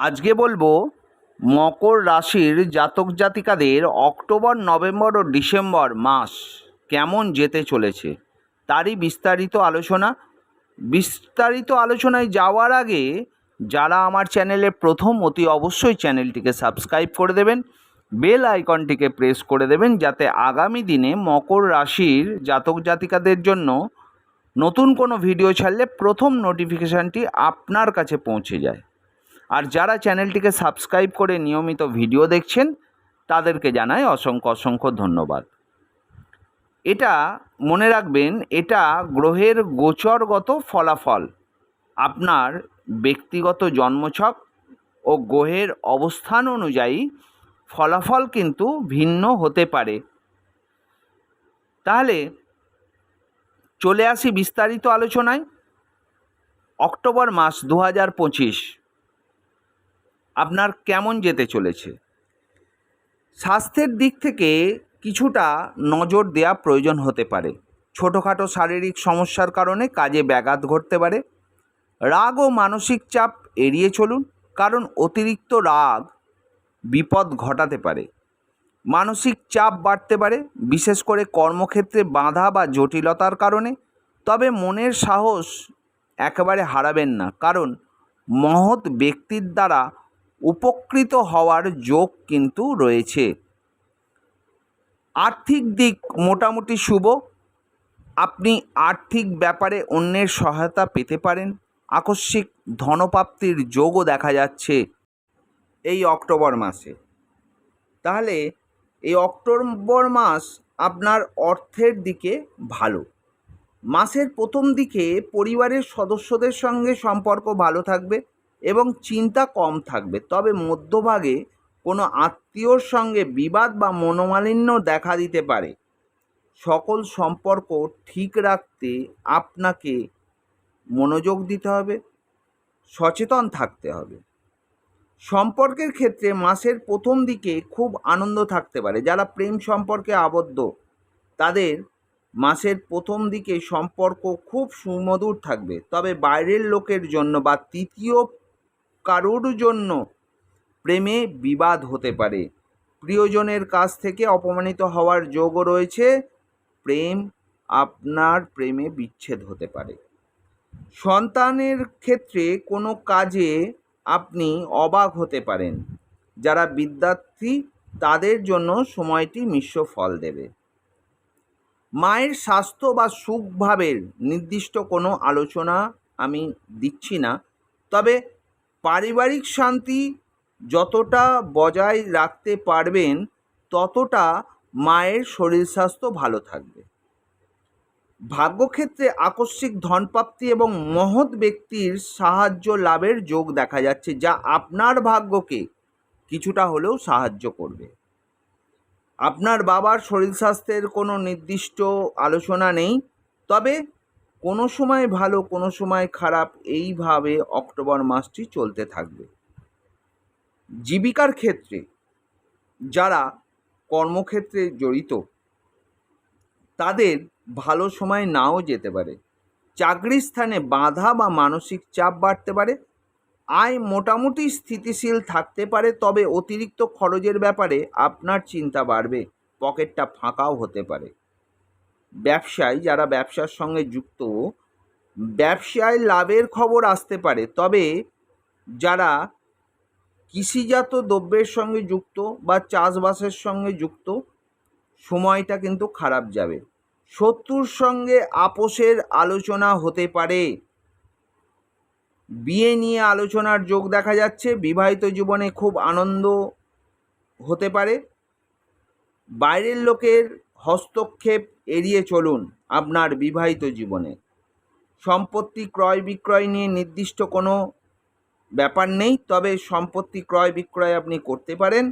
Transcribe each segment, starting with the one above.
আজকে বলব মকর রাশির জাতক জাতিকাদের অক্টোবর, নভেম্বর ও ডিসেম্বর মাস কেমন যেতে চলেছে তারই বিস্তারিত আলোচনা। বিস্তারিত আলোচনায় যাওয়ার আগে যারা আমার চ্যানেলে প্রথম, অতি অবশ্যই চ্যানেলটিকে সাবস্ক্রাইব করে দেবেন, বেল আইকনটিকে প্রেস করে দেবেন যাতে আগামী দিনে মকর রাশির জাতক জাতিকাদের জন্য নতুন কোনো ভিডিও ছাড়লে প্রথম নোটিফিকেশানটি আপনার কাছে পৌঁছে যায়। আর যারা চ্যানেলটিকে সাবস্ক্রাইব করে নিয়মিত ভিডিও দেখছেন, তাদেরকে জানাই অসংখ্য অসংখ্য ধন্যবাদ। এটা মনে রাখবেন, এটা গ্রহের গোচরগত ফলাফল, আপনার ব্যক্তিগত জন্মছক ও গ্রহের অবস্থান অনুযায়ী ফলাফল কিন্তু ভিন্ন হতে পারে। তাহলে চলে আসি বিস্তারিত আলোচনায়। অক্টোবর মাস দু হাজার পঁচিশ। আপনার কেমন যেতে চলেছে? স্বাস্থ্যের দিক থেকে কিছুটা নজর দেওয়া প্রয়োজন হতে পারে। ছোটোখাটো শারীরিক সমস্যার কারণে কাজে ব্যাঘাত ঘটতে পারে। রাগ ও মানসিক চাপ এড়িয়ে চলুন, কারণ অতিরিক্ত রাগ বিপদ ঘটাতে পারে। মানসিক চাপ বাড়তে পারে, বিশেষ করে কর্মক্ষেত্রে বাধা বা জটিলতার কারণে। তবে মনের সাহস একেবারে হারাবেন না, কারণ মহৎ ব্যক্তির দ্বারা উপকৃত হওয়ার যোগ কিন্তু রয়েছে। আর্থিক দিক মোটামুটি শুভ। আপনি আর্থিক ব্যাপারে অন্যের সহায়তা পেতে পারেন। আকস্মিক ধনপ্রাপ্তির যোগও দেখা যাচ্ছে এই অক্টোবর মাসে। তাহলে এই অক্টোবর মাস আপনার অর্থের দিকে ভালো। মাসের প্রথম দিকে পরিবারের সদস্যদের সঙ্গে সম্পর্ক ভালো থাকবে। এবং চিন্তা কম থাকবে। তবে মধ্যভাগে কোনো আত্মীয়র সঙ্গে বিবাদ বা মনোমালিন্য দেখা দিতে পারে। সকল সম্পর্ক ঠিক রাখতে আপনাকে মনোযোগ দিতে হবে, সচেতন থাকতে হবে। সম্পর্কের ক্ষেত্রে মাসের প্রথম দিকে খুব আনন্দ থাকতে পারে। যারা প্রেম সম্পর্কে আবদ্ধ, তাদের মাসের প্রথম দিকে সম্পর্ক খুব সুমধুর থাকবে। তবে বাইরের লোকের জন্য বা তৃতীয় কারোর জন্য প্রেমে বিবাদ হতে পারে। প্রিয়জনের কাছ থেকে অপমানিত হওয়ার যোগও রয়েছে। প্রেম আপনার প্রেমে বিচ্ছেদ হতে পারে। সন্তানের ক্ষেত্রে কোনো কাজে আপনি অবাক হতে পারেন। যারা বিদ্যার্থী, তাদের জন্য সময়টি মিশ্র ফল দেবে। মায়ের স্বাস্থ্য বা সুখভাবের নির্দিষ্ট কোনো আলোচনা আমি দিচ্ছি না। তবে পারিবারিক শান্তি যতটা বজায় রাখতে পারবেন, ততটা মায়ের শরীর স্বাস্থ্য ভালো থাকবে। ভাগ্যক্ষেত্রে আকস্মিক ধনপ্রাপ্তি এবং মহৎ ব্যক্তির সাহায্য লাভের যোগ দেখা যাচ্ছে, যা আপনার ভাগ্যকে কিছুটা হলেও সাহায্য করবে। আপনার বাবার শরীর স্বাস্থ্যের কোনো নির্দিষ্ট আলোচনা নেই, তবে কোনো সময় ভালো, কোনো সময় খারাপ, এইভাবে অক্টোবর মাসটি চলতে থাকবে। জীবিকার ক্ষেত্রে যারা কর্মক্ষেত্রে জড়িত, তাদের ভালো সময় নাও যেতে পারে। চাকরির স্থানে বাধা বা মানসিক চাপ বাড়তে পারে। আয় মোটামুটি স্থিতিশীল থাকতে পারে, তবে অতিরিক্ত খরচের ব্যাপারে আপনার চিন্তা বাড়বে, পকেটটা ফাঁকাও হতে পারে। ব্যবসায় যারা ব্যবসার সঙ্গে যুক্ত, ব্যবসায় লাভের খবর আসতে পারে। তবে যারা কৃষিজাত দ্রব্যের সঙ্গে যুক্ত বা চাষবাসের সঙ্গে যুক্ত, সময়টা কিন্তু খারাপ যাবে। শত্রুর সঙ্গে আপোষের আলোচনা হতে পারে। বিয়ে নিয়ে আলোচনার যোগ দেখা যাচ্ছে। বিবাহিত জীবনে খুব আনন্দ হতে পারে। বাইরের লোকের হস্তক্ষেপ এড়িয়ে চলুন আপনার বিবাহিত জীবনে। সম্পত্তি ক্রয় বিক্রয় নিয়ে নির্দিষ্ট কোনো ব্যাপার নেই, তবে সম্পত্তি ক্রয় বিক্রয় আপনি করতে পারেন।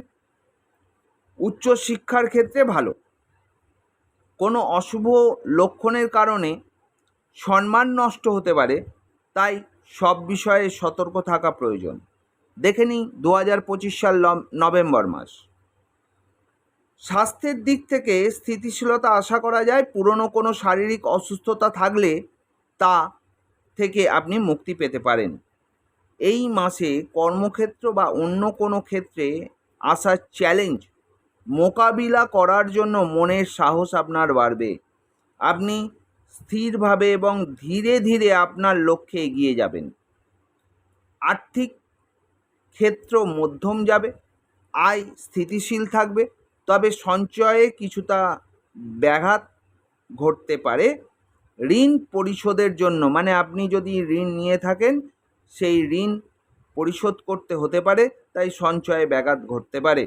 উচ্চ শিক্ষার ক্ষেত্রে ভালো। কোনো অশুভ লক্ষণের কারণে সম্মান নষ্ট হতে পারে, তাই সব বিষয়ে সতর্ক থাকা প্রয়োজন। দেখে নিই দু হাজার পঁচিশ সাল নভেম্বর মাস। স্বাস্থ্যের দিক থেকে স্থিতিশীলতা আশা করা যায়, পুরনো কোনো শারীরিক অসুস্থতা থাকলে তা থেকে আপনি মুক্তি পেতে পারেন। এই মাসে কর্মক্ষেত্র বা অন্য কোনো ক্ষেত্রে আসা চ্যালেঞ্জ মোকাবিলা করার জন্য মনের সাহস আপনার বাড়বে। আপনি স্থিরভাবে এবং ধীরে ধীরে আপনার লক্ষ্যে এগিয়ে যাবেন। আর্থিক ক্ষেত্র মধ্যম যাবে, আয় স্থিতিশীল থাকবে তবে সঞ্চয়ে কিছুটা ব্যাঘাত ঘটতে পারে। ঋণ পরিশোধের জন্য মানে আপনি যদি ঋণ নিয়ে থাকেন, সেই ঋণ পরিশোধ করতে হতে পারে, তাই সঞ্চয়ে ব্যাঘাত ঘটতে পারে।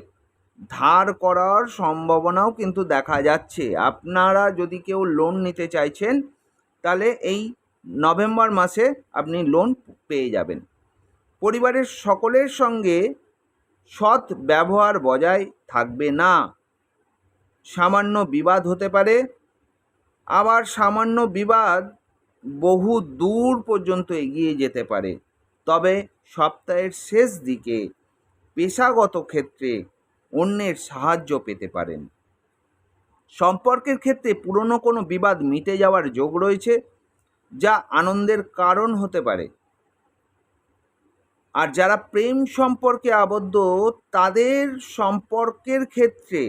ধার করার সম্ভাবনাও কিন্তু দেখা যাচ্ছে। আপনারা যদি কেউ লোন নিতে চাইছেন, তাহলে এই নভেম্বর মাসে আপনি লোন পেয়ে যাবেন। পরিবারের সকলের সঙ্গে সৎ ব্যবহার বজায় থাকবে না। সামান্য বিবাদ হতে পারে, আবার সামান্য বিবাদ বহু দূর পর্যন্ত এগিয়ে যেতে পারে। তবে সপ্তাহের শেষ দিকে পেশাগত ক্ষেত্রে অন্যের সাহায্য পেতে পারেন। সম্পর্কের ক্ষেত্রে পুরনো কোনো বিবাদ মিটে যাওয়ার যোগ রয়েছে, যা আনন্দের কারণ হতে পারে। আর যারা প্রেম সম্পর্কে আবদ্ধ, তাদের সম্পর্কের ক্ষেত্রে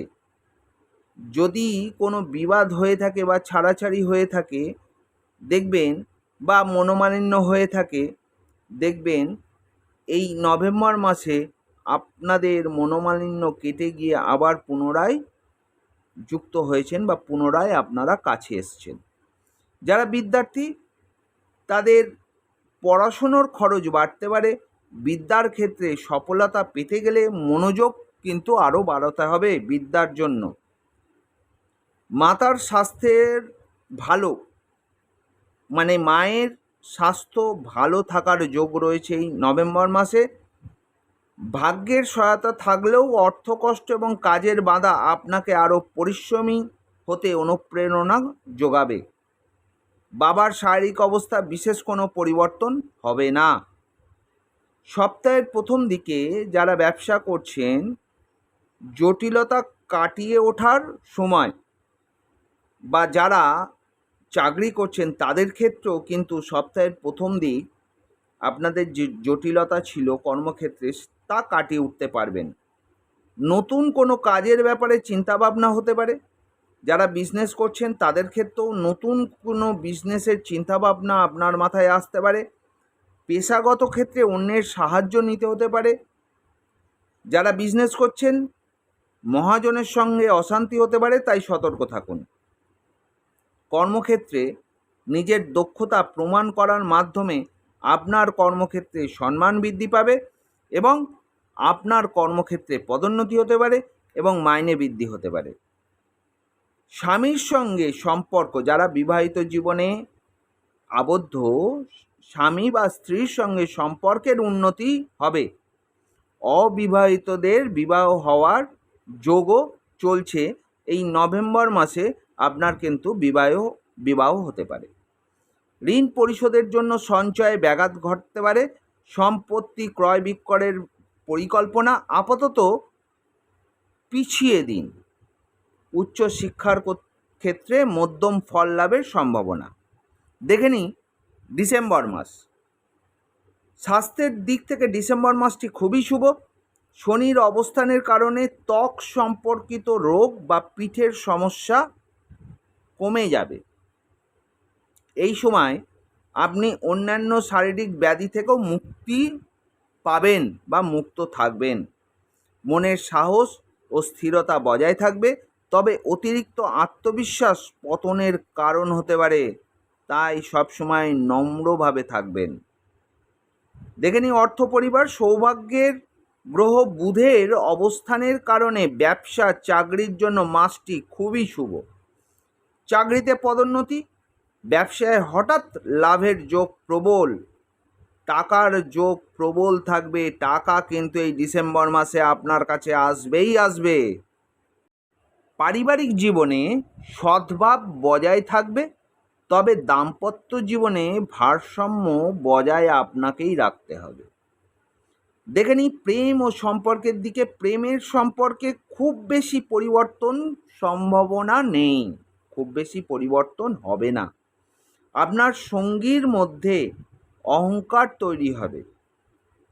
যদি কোনো বিবাদ হয়ে থাকে বা ছাড়াছাড়ি হয়ে থাকে, দেখবেন বা মনোমালিন্য হয়ে থাকে, দেখবেন এই নভেম্বর মাসে আপনাদের মনোমালিন্য কেটে গিয়ে আবার পুনরায় যুক্ত হয়েছেন বা পুনরায় আপনারা কাছে এসছেন। যারা বিদ্যার্থী, তাদের পড়াশুনোর খরচ বাড়তে পারে বিদ্যার ক্ষেত্রে সফলতা পেতে গেলে মনোযোগ কিন্তু আরও বাড়াতে হবে বিদ্যার জন্য। মাতার স্বাস্থ্যের ভালো মানে মায়ের স্বাস্থ্য ভালো থাকার যোগ রয়েছে এই নভেম্বর মাসে। ভাগ্যের সহায়তা থাকলেও অর্থকষ্ট এবং কাজের বাধা আপনাকে আরও পরিশ্রমী হতে অনুপ্রেরণা যোগাবে। বাবার শারীরিক অবস্থা বিশেষ কোনো পরিবর্তন হবে না। সপ্তাহের প্রথম দিকে যারা ব্যবসা করছেন, জটিলতা কাটিয়ে ওঠার সময় বা যারা চাকরি করছেন তাদের ক্ষেত্রেও কিন্তু সপ্তাহের প্রথম দিক আপনাদের যে জটিলতা ছিল কর্মক্ষেত্রে, তা কাটিয়ে উঠতে পারবেন। নতুন কোনো কাজের ব্যাপারে চিন্তাভাবনা হতে পারে। যারা বিজনেস করছেন তাদের ক্ষেত্রেও নতুন কোনো বিজনেসের চিন্তাভাবনা আপনার মাথায় আসতে পারে। পেশাগত ক্ষেত্রে অন্যের সাহায্য নিতে হতে পারে। যারা বিজনেস করছেন, মহাজনের সঙ্গে অশান্তি হতে পারে, তাই সতর্ক থাকুন। কর্মক্ষেত্রে নিজের দক্ষতা প্রমাণ করার মাধ্যমে আপনার কর্মক্ষেত্রে সম্মান বৃদ্ধি পাবে এবং আপনার কর্মক্ষেত্রে পদোন্নতি হতে পারে এবং মাইনে বৃদ্ধি হতে পারে। স্বামীর সঙ্গে সম্পর্ক, যারা বিবাহিত জীবনে আবদ্ধ স্বামী বা স্ত্রীর সঙ্গে সম্পর্কের উন্নতি হবে। অবিবাহিতদের বিবাহ হওয়ার যোগও চলছে। এই নভেম্বর মাসে আপনার কিন্তু বিবাহ বিবাহ হতে পারে। ঋণ পরিশোধের জন্য সঞ্চয়ে ব্যাঘাত ঘটতে পারে। সম্পত্তি ক্রয় বিক্রয়ের পরিকল্পনা আপাতত পিছিয়ে দিন। উচ্চশিক্ষার ক্ষেত্রে মধ্যম ফল লাভের সম্ভাবনা। দেখে নিই। ডিসেম্বর মাস। স্বাস্থ্যের দিক থেকে ডিসেম্বর মাসটি খুবই শুভ। শনির অবস্থানের কারণে ত্বক সম্পর্কিত রোগ বা পিঠের সমস্যা কমে যাবে। এই সময় আপনি অন্যান্য শারীরিক ব্যাধি থেকেও মুক্তি পাবেন বা মুক্ত থাকবেন। মনের সাহস ও স্থিরতা বজায় থাকবে। তবে অতিরিক্ত আত্মবিশ্বাস পতনের কারণ হতে পারে। তাই সবসময় নম্রভাবে থাকবেন। দেখে নিই অর্থ পরিবার সৌভাগ্যের গ্রহ বুধের অবস্থানের কারণে ব্যবসা চাকরির জন্য মাসটি খুবই শুভ। চাকরিতে পদোন্নতি, ব্যবসায় হঠাৎ লাভের যোগ প্রবল, টাকার যোগ প্রবল থাকবে, টাকা কিন্তু এই ডিসেম্বর মাসে আপনার কাছে আসবেই আসবে। পারিবারিক জীবনে সদ্ভাব বজায় থাকবে তবে দাম্পত্য জীবনে ভারসাম্য বজায় আপনাকেই রাখতে হবে। দেখে নিই প্রেম ও সম্পর্কের দিকে প্রেমের সম্পর্কে খুব বেশি পরিবর্তন সম্ভাবনা নেই। খুব বেশি পরিবর্তন হবে না। আপনার সঙ্গীর মধ্যে অহংকার তৈরি হবে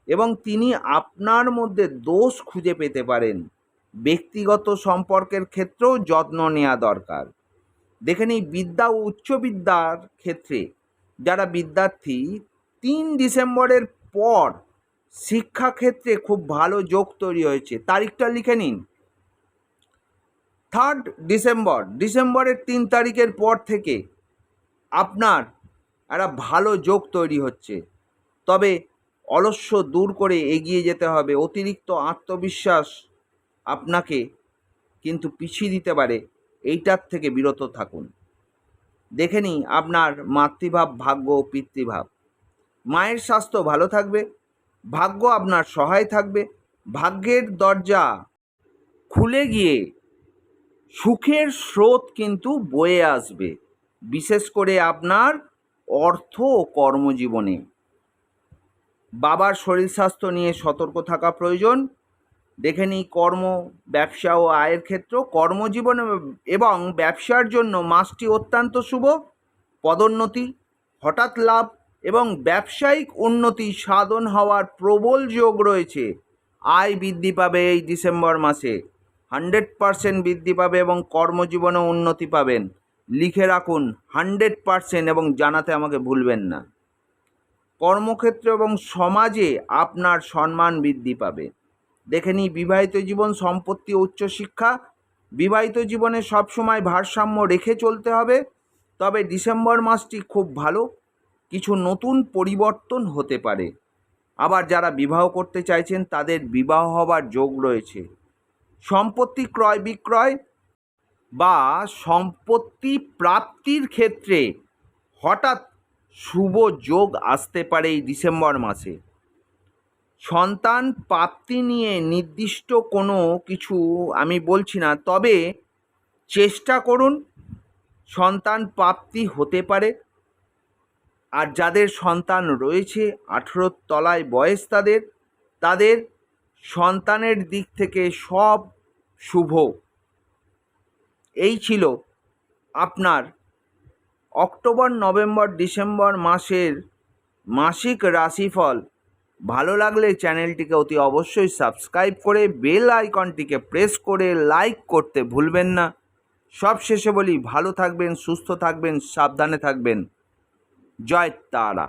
এবং তিনি আপনার মধ্যে দোষ খুঁজে পেতে পারেন। ব্যক্তিগত সম্পর্কের ক্ষেত্রেও যত্ন নেওয়া দরকার। দেখে নিই বিদ্যা ও উচ্চ বিদ্যার ক্ষেত্রে যারা বিদ্যার্থী, তিন ডিসেম্বরের পর শিক্ষাক্ষেত্রে খুব ভালো যোগ তৈরি হয়েছে। তারিখটা লিখে নিন। থার্ড ডিসেম্বর, ডিসেম্বরের তিন তারিখের পর থেকে আপনার একটা ভালো যোগ তৈরি হচ্ছে। তবে অলস্য দূর করে এগিয়ে যেতে হবে। অতিরিক্ত আত্মবিশ্বাস আপনাকে কিন্তু পিছিয়ে দিতে পারে। এইটার থেকে বিরত থাকুন। দেখে নিই আপনার মাতৃভাব, ভাগ্য ও পিতৃভাব। মায়ের স্বাস্থ্য ভালো থাকবে, ভাগ্য আপনার সহায় থাকবে, ভাগ্যের দরজা খুলে গিয়ে সুখের স্রোত কিন্তু বয়ে আসবে, বিশেষ করে আপনার অর্থ ও কর্মজীবনে। বাবার শরীর স্বাস্থ্য নিয়ে সতর্ক থাকা প্রয়োজন দেখে নিই কর্ম, ব্যবসা ও আয়ের ক্ষেত্র। কর্মজীবন এবং ব্যবসার জন্য মাসটি অত্যন্ত শুভ। পদোন্নতি, হঠাৎ লাভ এবং ব্যবসায়িক উন্নতি সাধন হওয়ার প্রবল যোগ রয়েছে। আয় বৃদ্ধি পাবে এই ডিসেম্বর মাসে। হান্ড্রেড পারসেন্ট বৃদ্ধি পাবে এবং কর্মজীবনে উন্নতি পাবেন। লিখে রাখুন হান্ড্রেড পারসেন্ট এবং জানাতে আমাকে ভুলবেন না। কর্মক্ষেত্র এবং সমাজে আপনার সম্মান বৃদ্ধি পাবে। দেখে নিই, বিবাহিত জীবন, সম্পত্তি উচ্চশিক্ষা বিবাহিত জীবনে সবসময় ভারসাম্য রেখে চলতে হবে। তবে ডিসেম্বর মাসটি খুব ভালো। কিছু নতুন পরিবর্তন হতে পারে। আবার যারা বিবাহ করতে চাইছেন, তাদের বিবাহ হবার যোগ রয়েছে। সম্পত্তি ক্রয় বিক্রয় বা সম্পত্তি প্রাপ্তির ক্ষেত্রে হঠাৎ শুভ যোগ আসতে পারে এই ডিসেম্বর মাসে। সন্তান প্রাপ্তি নিয়ে নির্দিষ্ট কোনো কিছু আমি বলছি না, তবে চেষ্টা করুন সন্তান প্রাপ্তি হতে পারে। আর যাদের সন্তান রয়েছে, আঠেরোর তলায় বয়স তাদের তাদের সন্তানের দিক থেকে সব শুভ। এই ছিল আপনার অক্টোবর, নভেম্বর, ডিসেম্বর মাসের মাসিক রাশিফল। ভালো লাগলে চ্যানেলটিকে অতি অবশ্যই সাবস্ক্রাইব করে বেল আইকনটিকে প্রেস করে লাইক করতে ভুলবেন না। সব শেষে বলি, ভালো থাকবেন, সুস্থ থাকবেন, সাবধানে থাকবেন। জয় তারা।